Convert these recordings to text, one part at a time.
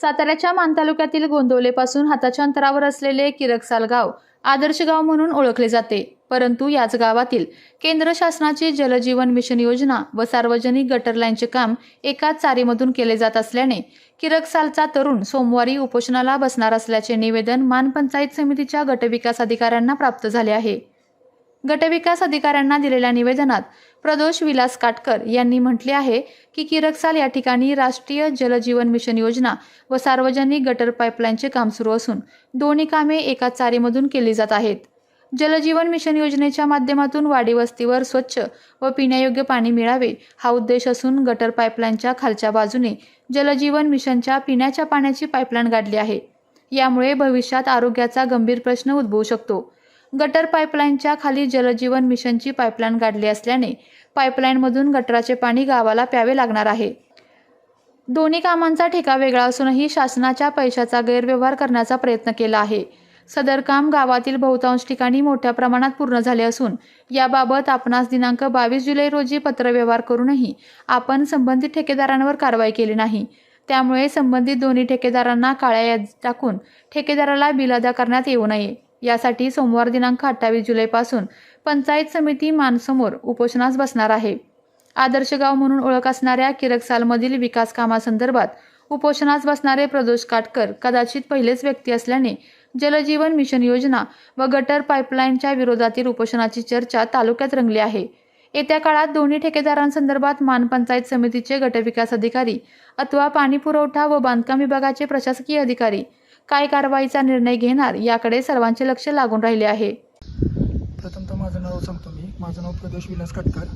साताऱ्याच्या मान तालुक्यातील गोंदवलेपासून हाताच्या अंतरावर असलेले किरकसाल गाव आदर्श गाव म्हणून ओळखले जाते. परंतु याच गावातील केंद्र शासनाची जलजीवन मिशन योजना व सार्वजनिक गटर लाईनचे काम एकाच चारीमधून केले जात असल्याने किरकसालचा तरुण सोमवारी उपोषणाला बसणार असल्याचे निवेदन मानपंचायत समितीच्या गटविकास अधिकाऱ्यांना प्राप्त झाले आहे. गटविकास अधिकाऱ्यांना दिलेल्या निवेदनात प्रदोष विलास काटकर यांनी म्हटले आहे की किरकसाल या ठिकाणी राष्ट्रीय जलजीवन मिशन योजना व सार्वजनिक गटर पाईपलाईनचे काम सुरू असून दोन्ही कामे एकाच चारीमधून केली जात आहेत. जलजीवन मिशन योजनेच्या माध्यमातून वाडी वस्तीवर स्वच्छ व पिण्यायोग्य पाणी मिळावे हा उद्देश असून गटर पाईपलाईनच्या खालच्या बाजूने जलजीवन मिशनच्या पिण्याच्या पाण्याची पाईपलाईन गाडली आहे. यामुळे भविष्यात आरोग्याचा गंभीर प्रश्न उद्भवू शकतो. गटर पाईपलाईनच्या खाली जलजीवन मिशनची पाईपलाईन गाडली असल्याने पाईपलाईनमधून गटराचे पाणी गावाला प्यावे लागणार आहे. दोन्ही कामांचा ठेका वेगळा असूनही शासनाच्या पैशाचा गैरव्यवहार करण्याचा प्रयत्न केला आहे. सदर काम गावातील बहुतांश ठिकाणी मोठ्या प्रमाणात पूर्ण झाले असून याबाबत आपणास दिनांक बावीस जुलै रोजी पत्रव्यवहार करूनही आपण संबंधित ठेकेदारांवर कारवाई केली नाही. त्यामुळे संबंधित दोन्ही ठेकेदारांना काळ्या यादीत टाकून ठेकेदाराला बिल अदा करण्यात येऊ नये. यासाठी सोमवार दिनांक अठ्ठावीस जुलैपासून पंचायत समिती मानसमोर उपोषणास बसणार आहे. आदर्श गाव म्हणून ओळख असणाऱ्या किरकसालमधील विकास कामासंदर्भात उपोषणास बसणारे प्रदोष काटकर कदाचित पहिलेच व्यक्ती असल्याने जलजीवन मिशन योजना व गटर पाईपलाईनच्या विरोधातील उपोषणाची चर्चा तालुक्यात रंगली आहे. येत्या काळात दोन्ही ठेकेदारांसंदर्भात मानपंचायत समितीचे गटविकास अधिकारी अथवा पाणी पुरवठा व बांधकाम विभागाचे प्रशासकीय अधिकारी काय कारवाईचा निर्णय घेणार याकडे सर्वांचे लक्ष लागून राहिले आहे. प्रथमतः माझं नाव सांगतो मी. माझं नाव प्रदेश विलास कटकर.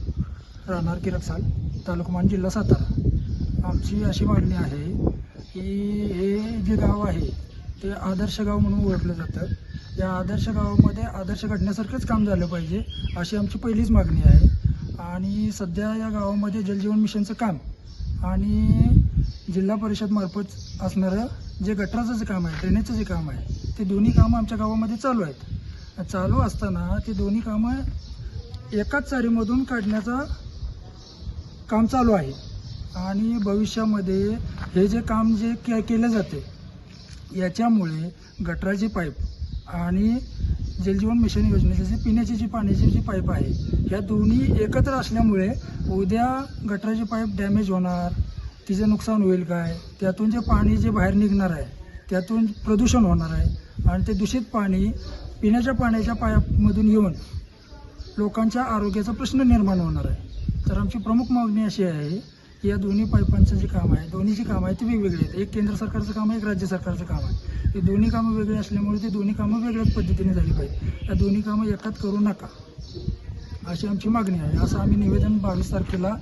राहणार किरकसाल तालुकमान जिल्हा सातारा. आमची अशी मागणी आहे की हे जे गाव आहे ते आदर्श गाव म्हणून ओळखलं जातं. या आदर्श गावामध्ये आदर्श घडण्यासारखंच काम झालं पाहिजे अशी आमची पहिलीच मागणी आहे. आणि सध्या या गावामध्ये जलजीवन मिशनचं काम आणि जिल्हा परिषदमार्फत असणारं जे गटराचं जे काम आहे ड्रेनेजचं जे काम आहे ते दोन्ही कामं आमच्या गावामध्ये चालू आहेत. चालू असताना ते दोन्ही कामं एकाच चारीमधून काढण्याचा काम चालू आहे. आणि भविष्यामध्ये हे जे काम जे के केलं जाते याच्यामुळे गटराची पाईप आणि जलजीवन मिशन योजनेचे जे पिण्याची जी पाण्याची जी पाईप आहे ह्या दोन्ही एकत्र असल्यामुळे उद्या गटराची पाईप डॅमेज होणार तिचं नुकसान होईल काय? त्यातून जे पाणी जे बाहेर निघणार आहे त्यातून प्रदूषण होणार आहे. आणि ते दूषित पाणी पिण्याच्या पाण्याच्या पायामधून येऊन लोकांच्या आरोग्याचा प्रश्न निर्माण होणार आहे. तर आमची प्रमुख मागणी अशी आहे की या दोन्ही पाईपांचं जे काम आहे दोन्ही जी कामं आहेत ती वेगवेगळी आहेत. एक केंद्र सरकारचं काम आहे एक राज्य सरकारचं काम आहे. हे दोन्ही कामं वेगळी असल्यामुळे ते दोन्ही कामं वेगळ्याच पद्धतीने झाली पाहिजे या दोन्ही कामं एकात करू नका. अशी आमची मागणी आहे. असं आम्ही निवेदन बावीस तारखेला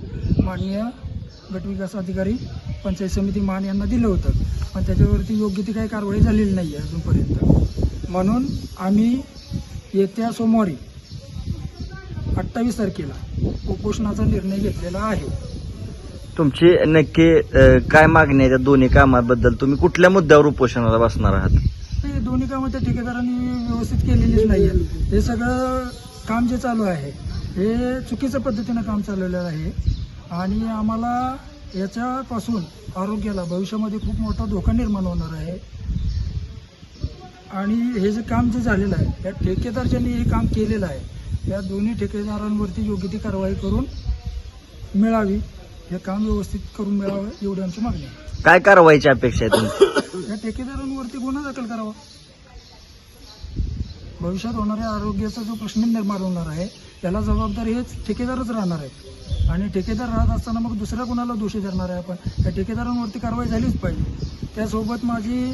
माननीय गटविकास अधिकारी पंचायत समिती मान यांना दिलं होतं. पण त्याच्यावरती योग्य ती काही कारवाई झालेली नाही आहे अजूनपर्यंत. म्हणून आम्ही येत्या सोमवारी अठ्ठावीस तारखेला उपोषणाचा निर्णय घेतलेला आहे. तुमची नक्की अ, काय मागणी आहे त्या दोन्ही कामाबद्दल? तुम्ही कुठल्या मुद्द्यावर उपोषणाला बसणार आहात? हे दोन्ही कामं त्या ठेकेदारांनी व्यवस्थित केलेलीच नाही हे सगळं काम जे चालू आहे हे चुकीच्या पद्धतीनं काम चालवलेलं आहे. आणि आम्हाला याच्यापासून आरोग्याला भविष्यामध्ये खूप मोठा धोका निर्माण होणार आहे. आणि हे जे काम जे झालेलं आहे या ठेकेदार ज्यांनी हे काम केलेलं आहे या दोन्ही ठेकेदारांवरती योग्य ती कारवाई करून मिळावी हे काम व्यवस्थित करून मिळावं एवढी आमची मागणी आहे. काय कारवाईची अपेक्षा आहे तुमची? या ठेकेदारांवरती गुन्हा दाखल करावा. भविष्यात होणाऱ्या आरोग्याचा जो प्रश्न निर्माण होणार आहे त्याला जबाबदार हेच ठेकेदारच राहणार आहेत. आणि ठेकेदार राहत असताना मग दुसऱ्या कोणाला दोषी धरणार आहे आपण? या ठेकेदारांवरती कारवाई झालीच पाहिजे. त्यासोबत माझी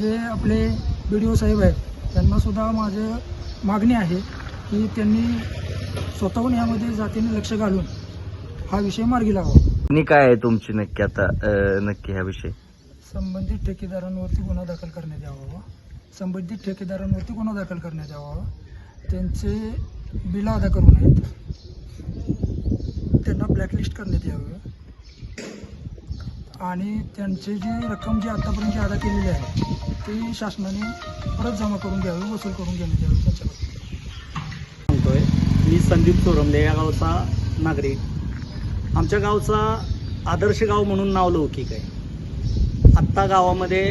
जे आपले बी डी ओ साहेब आहेत त्यांना सुद्धा माझे मागणी आहे की त्यांनी स्वतःहून यामध्ये जातीने लक्ष घालून हा विषय मार्गी लावावा. मागणी काय आहे तुमची नक्की आता अ, नक्की ह्या विषयी? संबंधित ठेकेदारांवरती गुन्हा दाखल करण्यात यावा. संबंधित ठेकेदारांवरती गुन्हा दाखल करण्यात यावा. त्यांचे बिलं अदा करू नयेत. त्यांना ब्लॅकलिस्ट करण्यात यावं. आणि त्यांची जी रक्कम जी आतापर्यंत जी अदा केलेली आहे ती शासनाने परत जमा करून घ्यावी वसूल करून घेण्यात यावी त्यांच्याकडे सांगतोय मी संदीप चोरमले या गावचा नागरिक. आमच्या गावचा आदर्श गाव म्हणून नाव लौकिक आहे. आत्ता गावामध्ये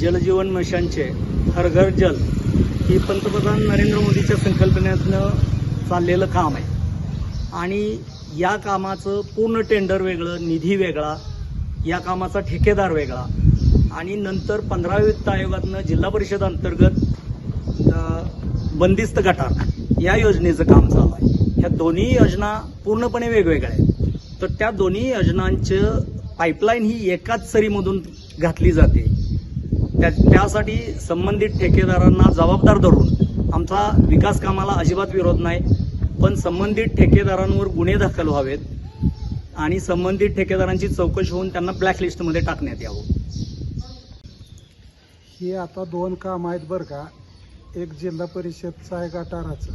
जलजीवन मिशनचे हर घर जल ही पंतप्रधान नरेंद्र मोदीच्या संकल्पनेतनं चाललेलं काम आहे. आणि या कामाचं पूर्ण टेंडर वेगळं निधी वेगळा या कामाचा ठेकेदार वेगळा. आणि नंतर पंधरा वित्त आयोगातनं जिल्हा परिषद अंतर्गत बंदिस्त गटार या योजनेचं काम चालू आहे. ह्या दोन्ही योजना पूर्णपणे वेगवेगळ्या आहेत. तर त्या दोन्ही योजनांचं पाईपलाईन ही एकाच सरीमधून घातली जाते. त्या त्यासाठी संबंधित ठेकेदारांना जबाबदार धरून आमचा विकास कामाला अजिबात विरोध नाही. पण संबंधित ठेकेदारांवर गुन्हे दाखल व्हावेत आणि संबंधित ठेकेदारांची चौकशी होऊन त्यांना ब्लॅकलिस्टमध्ये टाकण्यात यावं. हे आता दोन काम आहेत बरं का. एक जिल्हा परिषदचं आहे गटाराचं.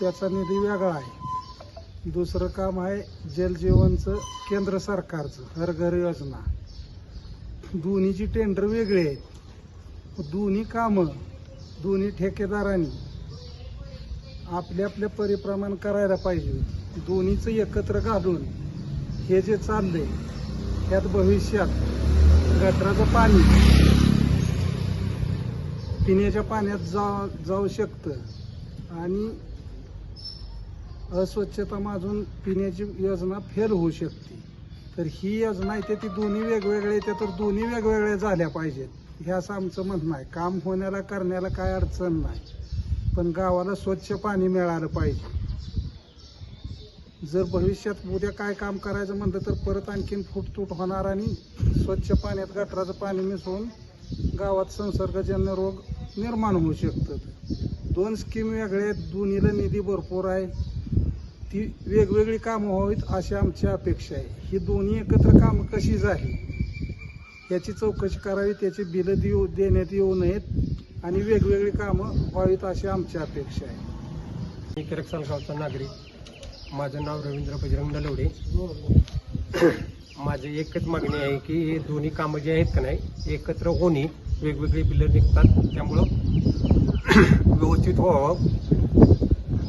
त्याचा निधी वेगळा आहे. दुसरं काम आहे जलजीवनचं केंद्र सरकारचं हर घर योजना. दोन्हीची टेंडर वेगळी आहेत. दोन्ही कामं दोन्ही ठेकेदारांनी आपल्या आपल्या परिप्रमाण करायला पाहिजे. दोन्हीचं एकत्र घालून हे जे चाललंय त्यात भविष्यात गटराचं पाणी पिण्याच्या पाण्यात जा जाऊ शकतं. आणि अस्वच्छता माजून पिण्याची योजना फेल होऊ शकते. तर ही योजना आहे ती दोन्ही वेगवेगळ्या येते तर दोन्ही वेगवेगळ्या झाल्या पाहिजेत. हे असं आमचं म्हणणं आहे काम होण्याला करण्याला काय अडचण नाही. पण गावाला स्वच्छ पाणी मिळालं पाहिजे. जर भविष्यात उद्या काय काम करायचं म्हणलं तर परत आणखीन फुटतूट होणार आणि स्वच्छ पाण्यात गटराचं पाणी मिसळून गावात संसर्गजन्य रोग निर्माण होऊ शकतात. दोन स्कीम वेगळ्या आहेत दोन्हीला निधी भरपूर आहे. ती वेगवेगळी कामं व्हावीत अशी आमची अपेक्षा आहे. ही दोन्ही एकत्र कामं कशी झाली याची चौकशी करावी त्याची बिलं देऊ देण्यात येऊ नयेत. आणि वेगवेगळी कामं व्हावीत अशी आमची अपेक्षा आहे. मी किरक सालगावचा नागरिक. माझं नाव रवींद्र बजरंग नलवडे. माझी एकच मागणी आहे की हे दोन्ही कामं जी आहेत का नाही एकत्र होणे वेगवेगळी बिलं निघतात. त्यामुळं व्यवस्थित व्हावं.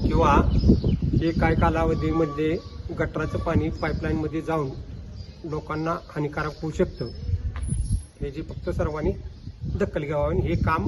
किंवा हे काय कालावधीमध्ये गटराचं पाणी पाईपलाईनमध्ये जाऊन लोकांना हानिकारक होऊ शकतं. हे जे फक्त सर्वांनी दखल घ्यावं आणि हे काम